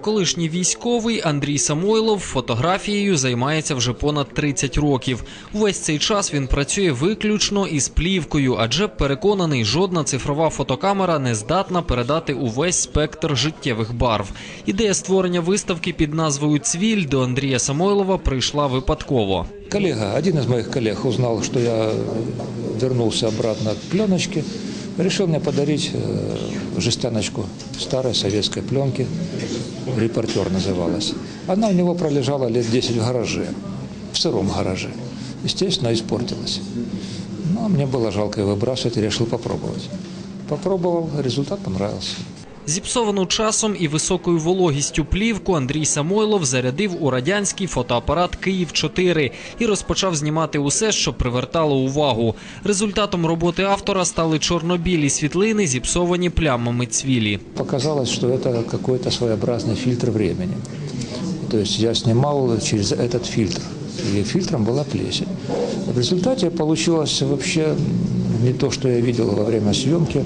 Колишній військовий Андрій Самойлов фотографією займається вже понад 30 років. Увесь цей час він працює виключно із плівкою, адже переконаний, жодна цифрова фотокамера не здатна передати увесь спектр життєвих барв. Ідея створення виставки під назвою Цвіль до Андрія Самойлова прийшла випадково. Коллега, один из моих коллег узнал, что я вернулся обратно к пленочке, решил мне подарить э, жестяночку старой советской пленки, «Репортер» называлась. Она у него пролежала лет 10 в гараже, в сыром гараже. Естественно, испортилась. Но мне было жалко ее выбрасывать и решил попробовать. Попробовал, результат понравился. Зіпсовану часом і високою вологістю плівку Андрій Самойлов зарядив у радянський фотоапарат Київ 4 і розпочав знімати усе, що привертало увагу. Результатом роботи автора стали чорнобілі світлини, зіпсовані плямами цвілі. Показалось, что это какой-то своеобразный фильтр времени. То есть я снимал через этот фильтр. И фильтром была плесень. В результате получилось вообще не то, что я видел во время съемки,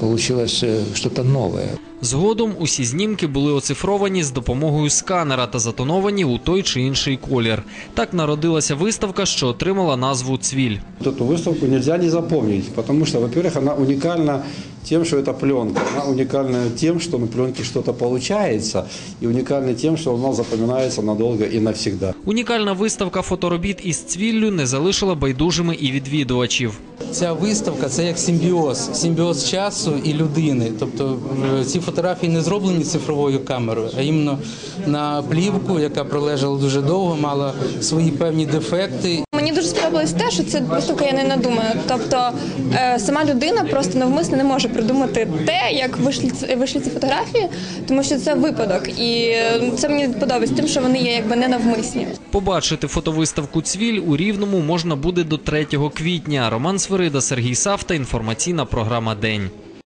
получилось э, что-то новое. Згодом усі знімки були оцифровані з допомогою сканера та затоновані у той чи інший колір. Так народилася виставка, що отримала назву Цвіль. Вот Эту выставку нельзя не запомнить, потому что, во-первых, она уникальна тем, что это пленка. Она уникальна тем, что на пленке что-то получается, и уникальна тем, что она запоминается надолго и навсегда. Унікальна виставка фоторобіт із цвіллю не залишила байдужими і відвідувачів. Ця виставка це як симбіоз, симбіоз часу і людини. Тобто е, ці фотографії не зроблені цифровою камерою, а іменно на плівку, яка пролежала дуже довго, мала свої певні дефекти. Мені дуже сподобалось те, що це виставка я не надумаю. Тобто е, сама людина просто навмисно не може придумати те, як вийшли, вийшли ці фотографії, тому що це випадок. І це мені подобається тим, що вони є якби не навмисні. Побачити фотовиставку Цвіль у Рівному можна буде до 3 квітня. Роман Свирида, Сергій Савта. Інформаційна програма День.